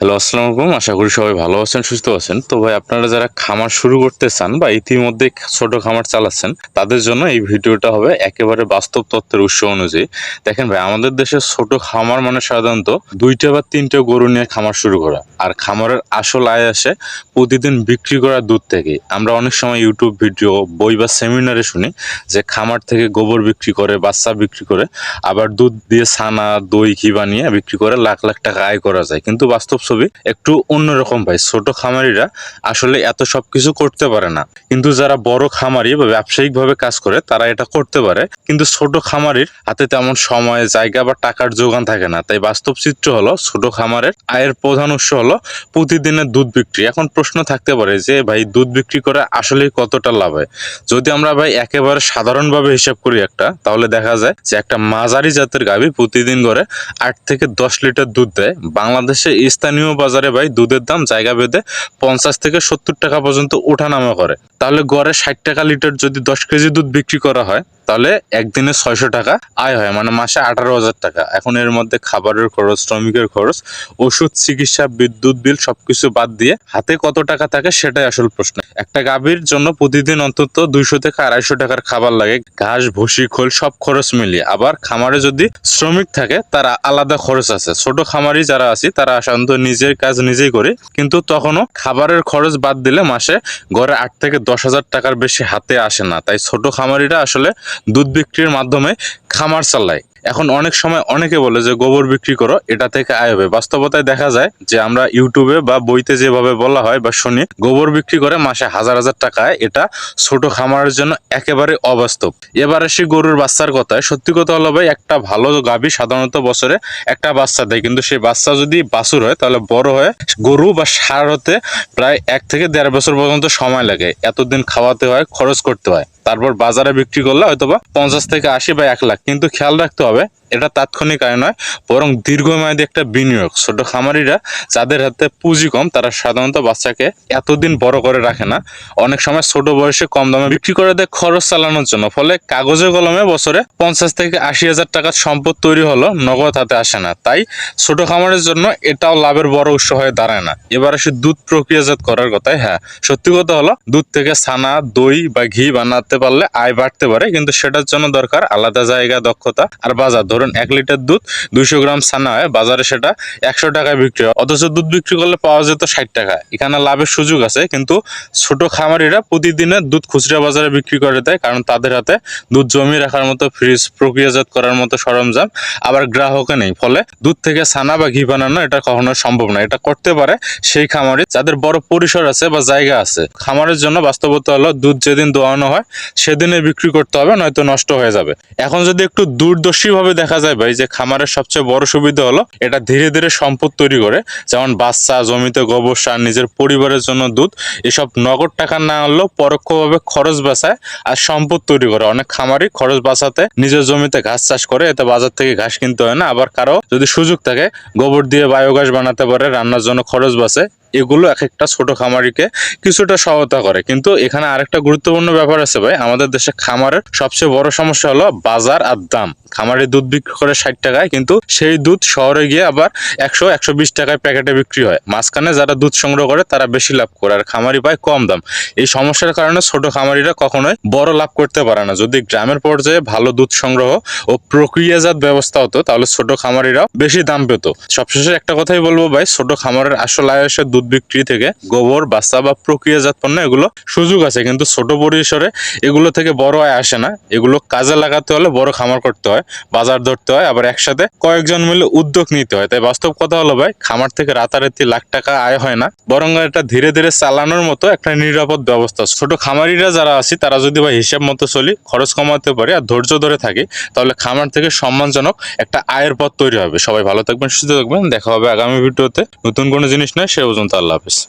Hello আসসালামু আলাইকুম আশা করি সবাই ভালো আছেন, সুস্থ আছেন। তো ভাই, আপনারা যারা খামার শুরু করতে চান বা ইতিমধ্যে ছোট খামার চালাচ্ছেন, তাদের জন্য এই ভিডিওটা হবে একেবারে বাস্তব তত্ত্বের উৎস অনুযায়ী। দেখেন ভাই, আমাদের দেশে ছোট খামার মানে সাধারণত দুইটা বা তিনটা গরু নিয়ে খামার শুরু করা। আর খামারের আসল আয় আসে প্রতিদিন বিক্রি করা দুধ থেকে। আমরা অনেক সময় ইউটিউব ভিডিও, বই বা সেমিনারে শুনি যে খামার থেকে গোবর বিক্রি করে, বাচ্চা বিক্রি করে, আবার দুধ দিয়ে ছানা, দই, ঘি বানিয়ে বিক্রি করে লাখ লাখ টাকা আয় করা যায়। কিন্তু বাস্তব ছবি একটু অন্যরকম ভাই। ছোট খামারিরা আসলে এত সব কিছু করতে পারে না। কিন্তু যারা বড় খামারি বা ব্যবসায়িক ভাবে কাজ করে, তারা এটা করতে পারে। কিন্তু ছোট খামারির হাতে তেমন সময়, জায়গা বা টাকার যোগান থাকে না। তাই বাস্তব চিত্র হলো, ছোট খামারের আয়ের প্রধান উৎস হলো প্রতিদিনের দুধ বিক্রি। এখন প্রশ্ন থাকতে পারে যে, ভাই, দুধ বিক্রি করে আসলে কতটা লাভ হয়? যদি আমরা ভাই একেবারে সাধারণভাবে হিসাব করি একটা, তাহলে দেখা যায় যে একটা মাঝারি জাতের গাভী প্রতিদিন করে আট থেকে দশ লিটার দুধ দেয়। বাংলাদেশে স্থানীয় বাজারে ভাই দুধের দাম জায়গা বেঁধে পঞ্চাশ থেকে সত্তর টাকা পর্যন্ত ওঠানামা করে। তাহলে গড়ে ষাট টাকা লিটার যদি দশ কেজি দুধ বিক্রি করা হয় তাহলে একদিনে ছয়শো টাকা আয় হয় মানে মাসে আঠারো হাজার টাকা। এখন এর মধ্যে খাবারের খরচ, শ্রমিকের খরচ, ওষুধ, চিকিৎসা, বিদ্যুৎ বিল, সবকিছু বাদ দিয়ে হাতে কত টাকা থাকে সেটাই আসল প্রশ্ন। একটা গাভীর জন্য প্রতিদিন অন্তত দুইশো থেকে আড়াইশো টাকার খাবার লাগে। ঘাস, ভুসি, খোল, সব খরচ মিলিয়ে। আবার খামারে যদি শ্রমিক থাকে, তারা আলাদা খরচ আছে। ছোট খামারি যারা আছি, তারা সাধারণত নিজের কাজ নিজেই করে। কিন্তু তখনও খাবারের খরচ বাদ দিলে মাসে গড়ে আট থেকে দশ হাজার টাকার বেশি হাতে আসে না। তাই ছোট খামারিরা আসলে দুধ বিক্রির মাধ্যমে খামার চালায়। এখন অনেক সময় অনেকে বলে যে গোবর বিক্রি করো, এটা থেকে আয় হবে। বাস্তবতায় দেখা যায় যে আমরা ইউটিউবে বা বইতে যেভাবে বলা হয় বা শুনি, গোবর বিক্রি করে মাসে হাজার হাজার টাকায় এটা ছোট খামারের জন্য একেবারে অবাস্তব। এবারে আসি গরুর বাচ্চার কথায় সত্যি কথা হলো ভাই, একটা ভালো গাভী সাধারণত বছরে একটা বাচ্চা দেয়। কিন্তু সেই বাচ্চা যদি বাছুর হয়, তাহলে বড় হয়ে গরু বা সার হতে প্রায় এক থেকে দেড় বছর পর্যন্ত সময় লাগে। এতদিন খাওয়াতে হয়, খরচ করতে হয়। তারপর বাজারে বিক্রি করলে হয়তো বা পঞ্চাশ থেকে আশি বা এক লাখ। কিন্তু খেয়াল রাখতে হবে abi. এটা তাৎক্ষণিক আয় নয়, বরং দীর্ঘমেয়াদী একটা বিনিয়োগ। ছোট খামারিরা যাদের হাতে পুঁজি কম, তারা সাধারণত বাচ্চাকে এতদিন বড় করে রাখে না। অনেক সময় ছোট বয়সে কম দামে বিক্রি করে দেয় খরচ চালানোর জন্য, ফলে কাগজে কলমে বছরে পঞ্চাশ থেকে আশি হাজার টাকার সম্পদ তৈরি হলো, নগদ হাতে আসে না। তাই ছোট খামারের জন্য এটাও লাভের বড় উৎস হয়ে দাঁড়ায় না। এবার আসে দুধ প্রক্রিয়াজাত করার কথাই হ্যাঁ সত্যি কথা হলো, দুধ থেকে ছানা, দই বা ঘি বানাতে পারলে আয় বাড়তে পারে, কিন্তু সেটার জন্য দরকার আলাদা জায়গা, দক্ষতা আর বাজার। ধরুন এক লিটার দুধ দুইশো গ্রাম ছানা হয়, বাজারে সেটা একশো টাকায় বিক্রি হয়। অথচ দুধ বিক্রি করলে পাওয়া যেত ষাট টাকা। এখানে লাভের সুযোগ আছে, কিন্তু ছোট খামারিরা প্রতিদিনে দুধ খুচরা বাজারে বিক্রি করে দেয়, কারণ তাদের হাতে দুধ জমিয়ে রাখার মতো, ফ্রিজ, প্রক্রিয়াজাত করার মতো সরঞ্জাম আবার গ্রাহকে নেই। ফলে দুধ থেকে ছানা বা ঘি বানানো এটা কখনো সম্ভব না। এটা করতে পারে সেই খামারি, যাদের বড় পরিসর আছে বা জায়গা আছে। খামারের জন্য বাস্তবতা হলো, দুধ যেদিন দোয়ানো হয়, সেদিনে বিক্রি করতে হবে, নয়তো নষ্ট হয়ে যাবে। এখন যদি একটু দূরদর্শী ভাবে দেখা যায় ভাই যে খামারের সবচেয়ে বড় সুবিধা হলো এটা ধীরে ধীরে সম্পদ তৈরি করে। যেমন বাচ্চা, জমিতে গোবর সার, নিজের পরিবারের জন্য দুধ, এসব নগদ টাকা না আনলেও পরোক্ষভাবে খরচ বাঁচায় আর সম্পদ তৈরি করে। অনেক খামারই খরচ বাঁচাতে নিজের জমিতে ঘাস চাষ করে, এতে বাজার থেকে ঘাস কিনতে হয় না। আবার কারও যদি সুযোগ থাকে, গোবর দিয়ে বায়োগ্যাস বানাতে পারে, রান্নার জন্য খরচ বাঁচে। এগুলো এক একটা ছোট খামারিকে কিছুটা সহায়তা করে। কিন্তু এখানে আরেকটা গুরুত্বপূর্ণ ব্যাপার আছে ভাই, আমাদের দেশে খামারের সবচেয়ে বড় সমস্যা হলো বাজার আর দাম। খামারে দুধ বিক্রি করে ষাট টাকায়, কিন্তু সেই দুধ শহরে গিয়ে আবার একশো একশো বিশ টাকায় প্যাকেটে বিক্রি হয়। মাঝখানে যারা দুধ সংগ্রহ করে, তারা বেশি লাভ করে আর খামারি পায় কম দাম। এই সমস্যার কারণে ছোট খামারিরা কখনোই বড় লাভ করতে পারে না। যদি গ্রামের পর্যায়ে ভালো দুধ সংগ্রহ ও প্রক্রিয়াজাত ব্যবস্থা হতো, তাহলে ছোট খামারিরাও বেশি দাম পেত। সবশেষে একটা কথাই বলব ভাই, ছোট খামারের আসল আয় আসে দুধ বিক্রি থেকে গোবর, বাচ্চা বা প্রক্রিয়াজাত পণ্য, এগুলো সুযোগ আছে। কিন্তু ছোট পরিসরে এগুলো থেকে বড় আয় আসে না। এগুলো কাজে লাগাতে হলে বড় খামার করতে হয়, বাজার ধরতে হয়, আবার একসাথে কয়েকজন মিলে উদ্যোগ নিতে হয়। তাই বাস্তব কথা হলো ভাই, খামার থেকে রাতারাতি লাখ টাকা আয় হয় না। বরং এটা ধীরে ধীরে চালানোর মতো একটা নিরাপদ ব্যবস্থা ছোট খামারিরা যারা আছি, তারা যদি ভাই হিসাব মতো চলি, খরচ কমাতে পারে আর ধৈর্য ধরে থাকি, তাহলে খামার থেকে সম্মানজনক একটা আয়ের পথ তৈরি হবে। সবাই ভালো থাকবেন, সুস্থ থাকবেন। দেখা হবে আগামী ভিডিওতে। নতুন কোনো জিনিস নয়, সে পর্যন্ত। আল্লাহ হাফিজ।